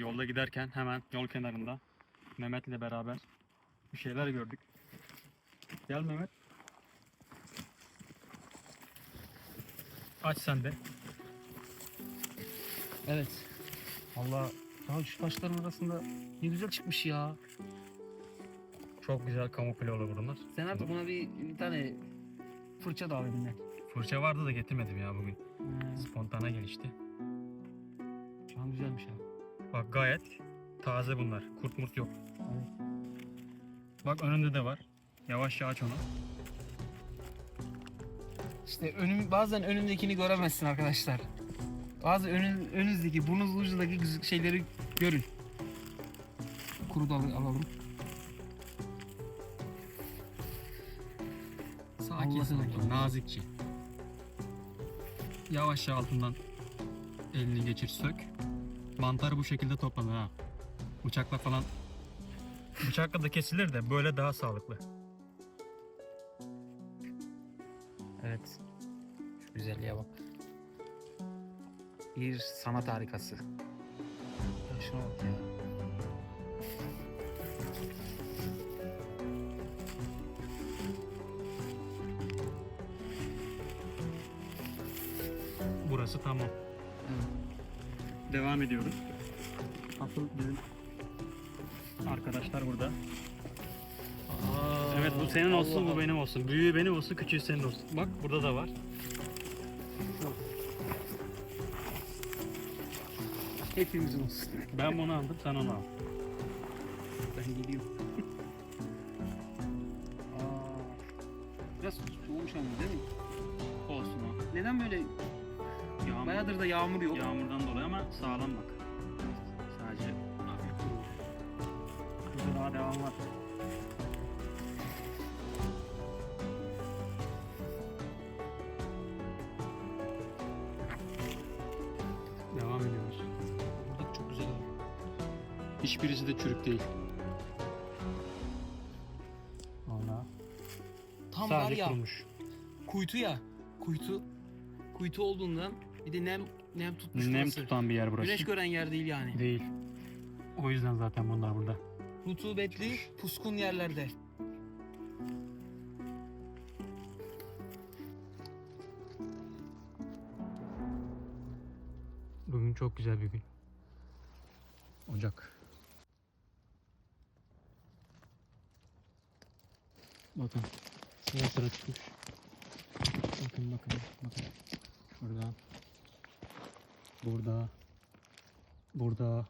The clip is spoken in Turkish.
Yolda giderken hemen yol kenarında Mehmet'le beraber bir şeyler gördük. Gel Mehmet. Aç sen de. Evet. Allah ya şu taşların arasında ne güzel çıkmış ya. Çok güzel kamufle olur bunlar. Sen artık buna bir, bir tane fırça da al elinden. Fırça vardı da getirmedim ya bugün. Spontane gelişti. Şu an güzelmiş ha. Bak gayet taze bunlar. Kurt murt yok. Bak önünde de var. Yavaşça aç onu. İşte önüm, bazen önündekini göremezsin arkadaşlar. Bazı önün, önünüzdeki, burnunuz ucundaki şeyleri görün. Kuru da al- alalım. Sakin sakin, nazikçe. Yavaşça altından elini geçir sök. Mantar bu şekilde toplanır ha. Bıçakla falan bıçakla da kesilir de böyle daha sağlıklı. Evet. Şu güzelliğe bak. Bir sanat harikası. Ya şuna bak ya. Burası tamam. Devam ediyoruz. Asıl bizim arkadaşlar burada. Evet bu senin olsun bu benim olsun. Büyüğü benim olsun küçüğü senin olsun. Bak burada da var. Hepimizin olsun. Ben bunu aldım sen onu al. Ben gidiyorum. Aa, biraz soğumuş ama değil mi? Olsun o. Neden böyle Yağmur, bayağıdır da yağmur yok? yağmurdan dolayı ama sağlam bak. Sadece hafif kuru. Burada daha devam var. Devam ediyoruz. Burada çok güzel abi. Hiçbirisi de çürük değil. Valla. Tam var Sadece ya kurumuş. kuytu ya. Kuytu kuytu olduğundan bir de nem nem tutmuş Nem burası. tutan bir yer burası. Güneş gören yer değil yani. Değil. O yüzden zaten bunlar burada. Rutubetli, puskun yerlerde. Bugün çok güzel bir gün. Ocak. Bakın. Sıra sıra çıkmış. Bakın bakın bakın. Burada. Burada.